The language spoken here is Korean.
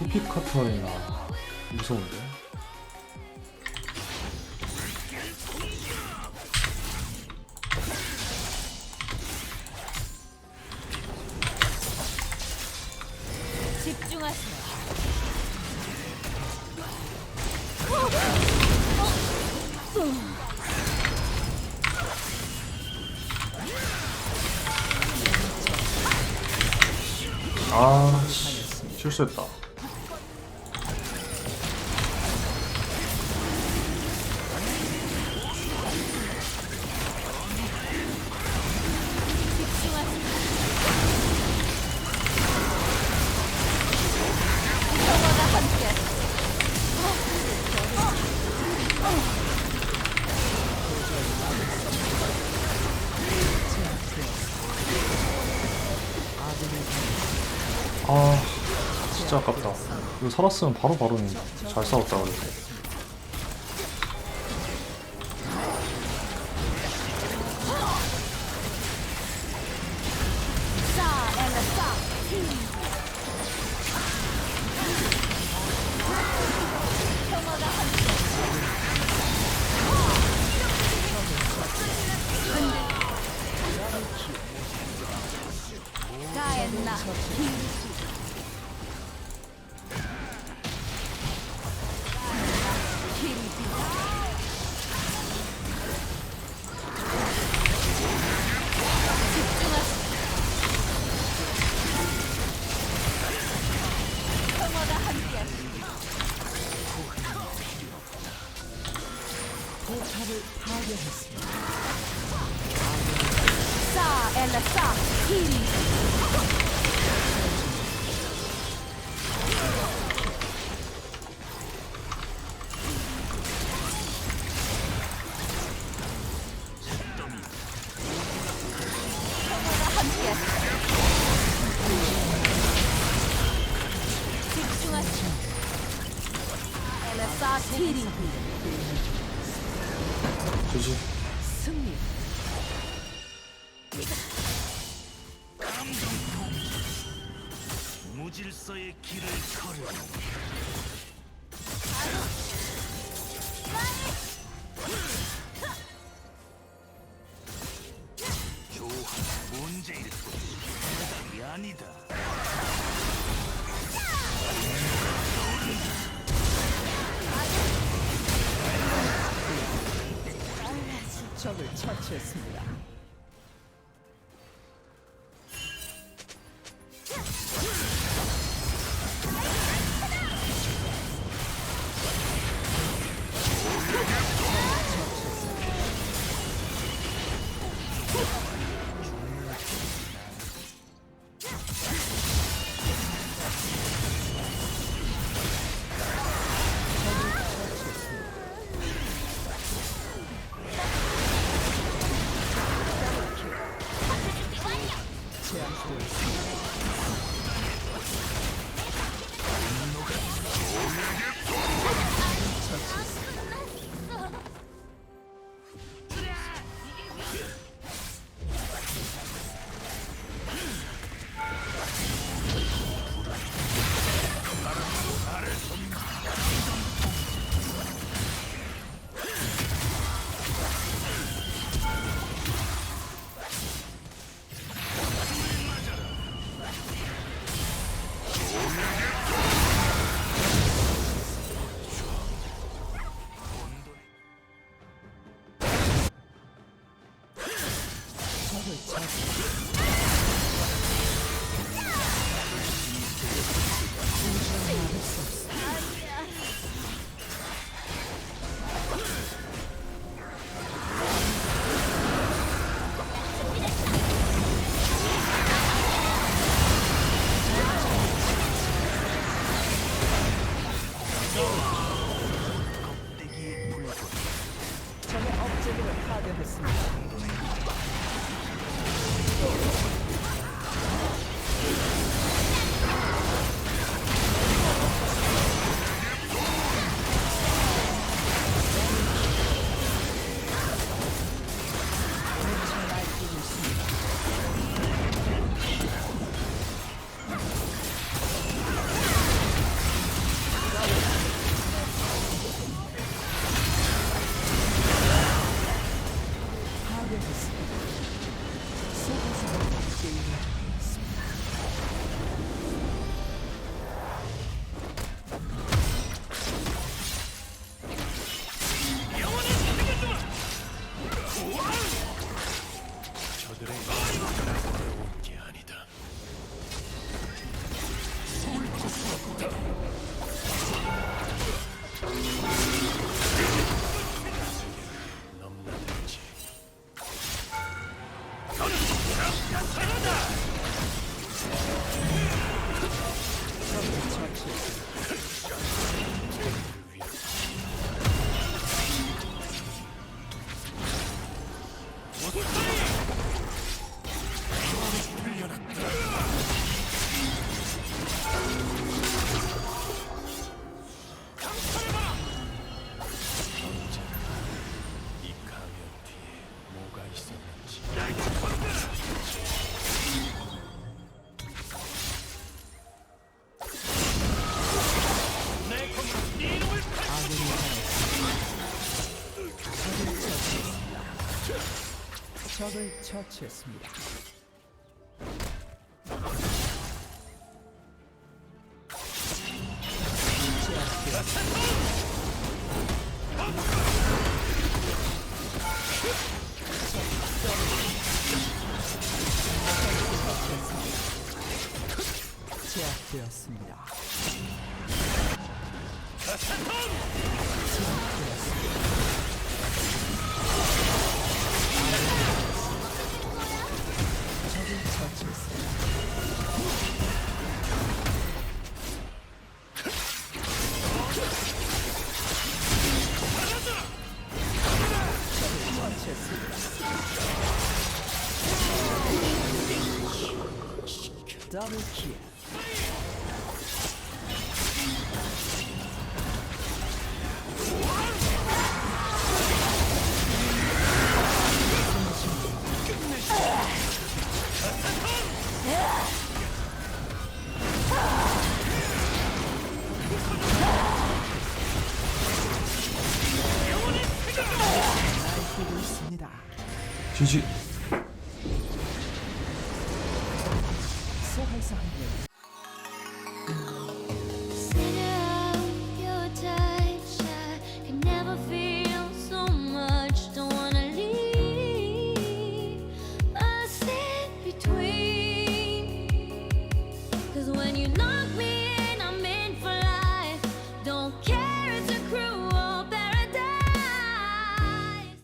후피 커터이나 무서운데? 집중하세요. 아, 씨, 실수했다. 진짜 아깝다. 이거 살았으면 바로 바로는 잘 싸웠다 그래도. 엘라 싸 함께하시길 집중하시오 엘라 싸 히리 그지? 승리. 무질서의 길을 걸으 적을 처치했습니다. Thank you. Let's go. 적을 처치했습니다. 제압되었습니다. 더블 킬. 날뛰